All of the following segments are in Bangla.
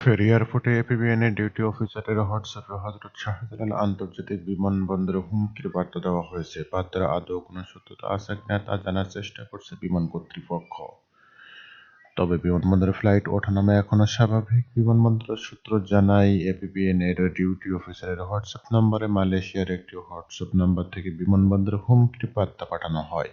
ফেরি এয়ারপোর্টে এপিবিএনের ডিউটি অফিসারের হোয়াটসঅ্যাপে হজরত শাহজালাল আন্তর্জাতিক বিমানবন্দরে হুমকির বার্তা দেওয়া হয়েছে। বার্তার আদৌ কোনো সত্যতা আছে কিনা তা জানার চেষ্টা করছে বিমান কর্তৃপক্ষ। তবে বিমানবন্দরের ফ্লাইট ওঠানামা এখনও স্বাভাবিক। বিমানবন্দরের সূত্র জানায় এপিবিএন এর ডিউটি অফিসারের হোয়াটসঅ্যাপ নম্বরে মালয়েশিয়ার একটি হোয়াটসঅ্যাপ নাম্বার থেকে বিমানবন্দরে হুমকির বার্তা পাঠানো হয়।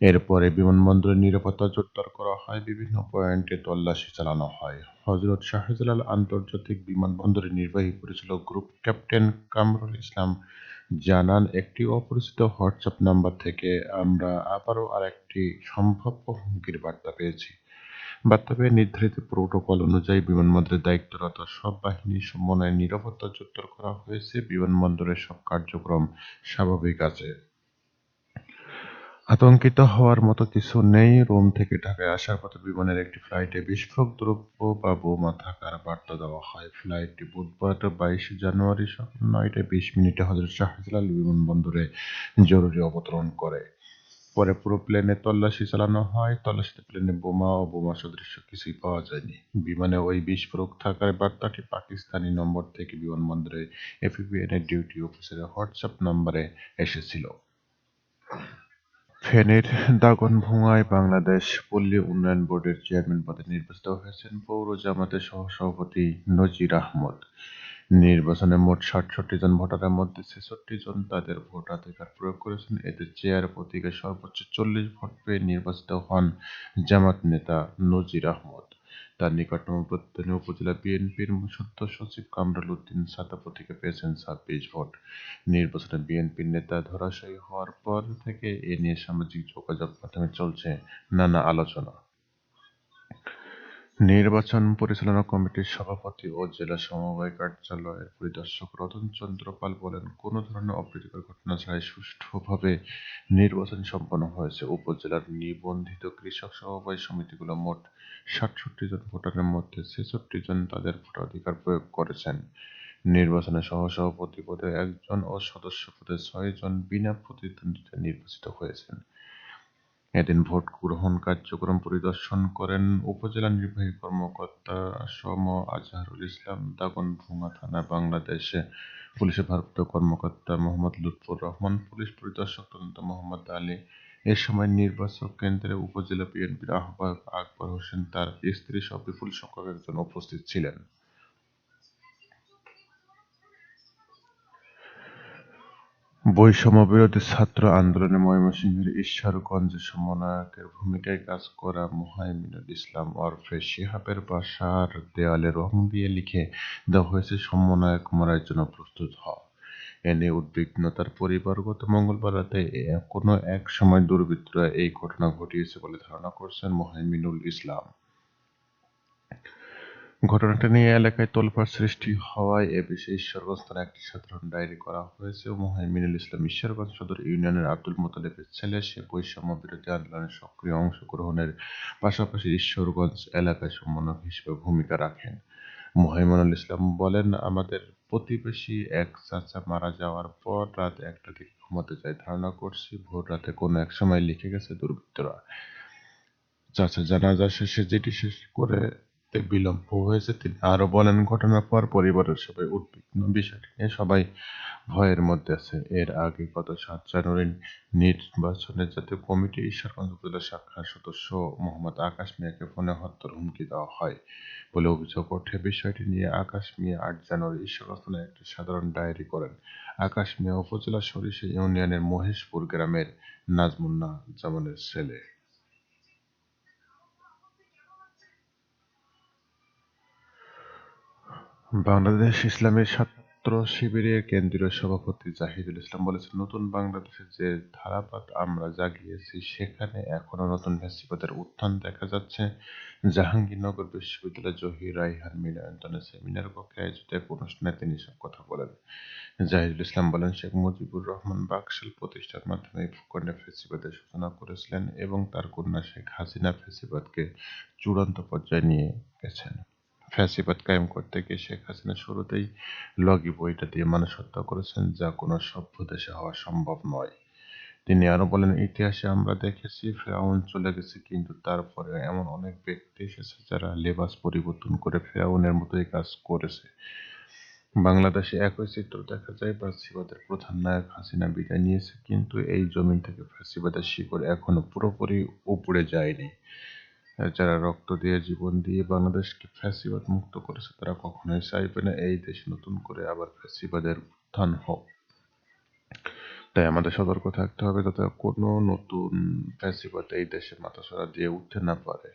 এরপরে বিমানবন্দরের নিরাপত্তা জোরদার করা হয়, বিভিন্ন পয়েন্টে তল্লাশি চালানো হয়। হজরত শাহজালাল আন্তর্জাতিক বিমানবন্দরের নির্বাহী পরিচালক গ্রুপ ক্যাপ্টেন কামরুল ইসলাম জানান, একটি অপরিচিত হোয়াটসঅ্যাপ নাম্বার থেকে আমরা আবারও আরেকটি সম্ভাব্য হুমকির বার্তা পেয়েছি। বার্তা পেয়ে নির্ধারিত প্রোটোকল অনুযায়ী বিমানবন্দরের দায়িত্বরত সব বাহিনীর সমন্বয়ে নিরাপত্তা জোরদার করা হয়েছে। বিমানবন্দরের সব কার্যক্রম স্বাভাবিক আছে। আতঙ্কিত হওয়ার মতো কিছু নেই। রোম থেকে ঢাকায় আসার পথে বিমানের একটি ফ্লাইটে বিস্ফোরক দ্রব্য বা বোমা থাকার বার্তা দেওয়া হয়। ফ্লাইটটি বুধবার বাইশে জানুয়ারি সকাল নয়টায় বিশ মিনিটে হজরত শাহজালাল বিমানবন্দরে জরুরি অবতরণ করে। পরে পুরো প্লেনে তল্লাশি চালানো হয়। তল্লাশিতে প্লেনে বোমা ও বোমা সদৃশ্য কিছুই পাওয়া যায়নি। বিমানে ওই বিস্ফোরক থাকার বার্তাটি পাকিস্তানি নম্বর থেকে বিমানবন্দরে এফিবিএন এর ডিউটি অফিসারের হোয়াটসঅ্যাপ নম্বরে এসেছিল। ফেনীর দাগনভূঞায় বাংলাদেশ পল্লী উন্নয়ন বোর্ডের চেয়ারম্যান পদে নির্বাচিত হয়েছেন পৌর জামাতের সহসভাপতি নজির আহমদ। নির্বাচনে মোট সাতষট্টি জন ভোটারের মধ্যে ছেষট্টি জন তাদের ভোটাধিকার প্রয়োগ করেছেন। এতে চেয়ার প্রতীকে সর্বোচ্চ চল্লিশ ভোট পেয়ে নির্বাচিত হন জামাত নেতা নজির আহমদ। তার নিকটতম প্রত্যয় উপজেলা বিএনপির সত্য সচিব কামরুল উদ্দিন সাদাপো থেকে পেয়েছেন ছাব্বিশ ভোট। নির্বাচনে বিএনপির নেতা ধরাশায়ী হওয়ার পর থেকে এ নিয়ে সামাজিক যোগাযোগ মাধ্যমে চলছে নানা আলোচনা। নির্বাচন পরিচালনা কমিটির সভাপতি ও জেলা সমবায় কার্যালয়ের পরিদর্শক রতন চন্দ্র পাল বলেন, কোনো ধরনের অপ্রীতিকর ঘটনা ছাড়াই সুষ্ঠুভাবে নির্বাচন সম্পন্ন হয়েছে। উপজেলার নিবন্ধিত কৃষক সমবায় সমিতিগুলো মোট সাতষট্টি জন ভোটারের মধ্যে ছেষট্টি জন তাদের ভোটাধিকার প্রয়োগ করেছেন। নির্বাচনে সহসভাপতি পদে একজন ও সদস্য পদে ছয় জন বিনা প্রতিদ্বন্দ্বিতায় নির্বাচিত হয়েছেন। এদিন ভোট গ্রহণ কার্যক্রম পরিদর্শন করেন উপজেলা নির্বাহী কর্মকর্তা সম আজহারুল ইসলাম দাগনভূঞা থানা, বাংলাদেশে। পুলিশের ভারপ্রাপ্ত কর্মকর্তা মোহাম্মদ লুৎফুর রহমান, পুলিশ পরিদর্শক তদন্ত মোহাম্মদ আলী। এ সময় নির্বাচক কেন্দ্রে উপজেলা বিএনপির আহ্বায়ক আকবর হোসেন, তার স্ত্রী সহ বিপুল সংখ্যক একজন উপস্থিত ছিলেন। বৈষম্যবিরোধী ছাত্র আন্দোলনে ময়মনসিংহের ঈশ্বরগঞ্জে সমন্বয়কের ভূমিকায় কাজ করা মুহাইমিনুল ইসলাম ওরফে শিহাবের বাসার দেয়ালে রং দিয়ে লিখে দেওয়া হয়েছে, সমন্বয়ক মরার জন্য প্রস্তুত হ। এ নিয়ে উদ্বিগ্ন তার মঙ্গলবার রাতে কোনো এক সময় দুর্বৃত্তরা এই ঘটনা ঘটিয়েছে বলে ধারণা করছেন মুহাইমিনুল ইসলাম। ঘটনাটা নিয়ে এলাকায় তোলপাড় সৃষ্টি হওয়ায় এ বিষয়ে ঈশ্বরগঞ্জ থানায় একটি সাধারণ ডায়েরি করা হয়েছে মোহাইমিনুল ইসলাম ঈশ্বরগঞ্জ সদর ইউনিয়নের আব্দুল মোতালেবের ছেলে। সে বৈষম্য বিরোধী আন্দোলনে সক্রিয় অংশগ্রহণের পাশাপাশি ঈশ্বরগঞ্জ এলাকায় সমন্বয়ক হিসেবে ভূমিকা রাখেন। মোহাইমিনুল ইসলাম বলেন, আমাদের প্রতিবেশী এক চাচা মারা যাওয়ার পর রাত একটা থেকে ঘুমাতে যায় ধারণা করছি, ভোর রাতে কোনো এক সময় লিখে গেছে দুর্বৃত্তরা। চাচা জানাজা শেষে যেটি শেষ করে বিলম্ব হয়েছে, তিনি আরও বলেন ঘটনার পর পরিবারের সবাই উদ্বিগ্ন বিষয়টি নিয়ে সবাই ভয়ের মধ্যে আছে। এর আগে গত সাত জানুয়ারি নির্বাচনের জাতীয় কমিটি ঈশ্বরগঞ্জ উপজেলা শাখার সদস্য মোহাম্মদ আকাশ মিয়াকে ফোনে হত্যার হুমকি দেওয়া হয় বলে অভিযোগ ওঠে। বিষয়টি নিয়ে আকাশ মিয়া আট জানুয়ারি ঈশ্বরগঞ্জ থানায় একটি সাধারণ ডায়েরি করেন। আকাশ মিয়া উপজেলা সরিষা ইউনিয়নের মহেশপুর গ্রামের নাজমুন্না জামানের ছেলে। বাংলাদেশ ইসলামী ছাত্র শিবিরের কেন্দ্রীয় সভাপতি জাহিদুল ইসলাম বলেছেন, নতুন বাংলাদেশের যে ধারাপাত আমরা জাগিয়েছি, সেখানে এখনও নতুন ফ্যাসিবাদের উত্থান দেখা যাচ্ছে। জাহাঙ্গীরনগর বিশ্ববিদ্যালয়ের জহির রায়হান মিলনায়তনে সেমিনার কক্ষে আয়োজিত এক অনুষ্ঠানে তিনি এসব কথা বলেন। জাহিদুল ইসলাম বলেন, শেখ মুজিবুর রহমান বাকশাল প্রতিষ্ঠার মাধ্যমে ভূখণ্ডে ফ্যাসিবাদের সূচনা করেছিলেন এবং তার কন্যা শেখ হাসিনা ফ্যাসিবাদকে চূড়ান্ত পর্যায়ে নিয়ে গেছেন। ফ্যাসিবাদ কায়েম করতে গিয়ে শেখ হাসিনা শুরুতেই লগি বইটা দিয়ে মানুষ হত্যা করেছেন যা কোনো সভ্য দেশে হওয়া সম্ভব নয় তিনি আরও বলেন, ইতিহাসে আমরা দেখেছি ফেরাউন চলে গেছে কিন্তু তারপরে এমন অনেক ব্যক্তি এসেছে যারা লেবাস পরিবর্তন করে ফেরাউনের মতোই কাজ করেছে। বাংলাদেশে একই চিত্র দেখা যায় ফ্যাসিবাদের প্রধান নায়ক হাসিনা বিদায় নিয়েছে কিন্তু এই জমিন থেকে ফ্যাসিবাদের শিকড় এখনও পুরোপুরি উপড়ে যায়নি। যারা রক্ত দিয়ে জীবন দিয়ে বাংলাদেশকে ফ্যাসিবাদ মুক্ত করেছে, তারা কখনোই চাইবে না এই দেশে নতুন করে আবার ফ্যাসিবাদের উত্থান হোক। তাই আমাদের সতর্ক থাকতে হবে যাতে কোনো নতুন ফ্যাসিবাদ এই দেশে মাথাচাড়া দিয়ে উঠতে না পারে।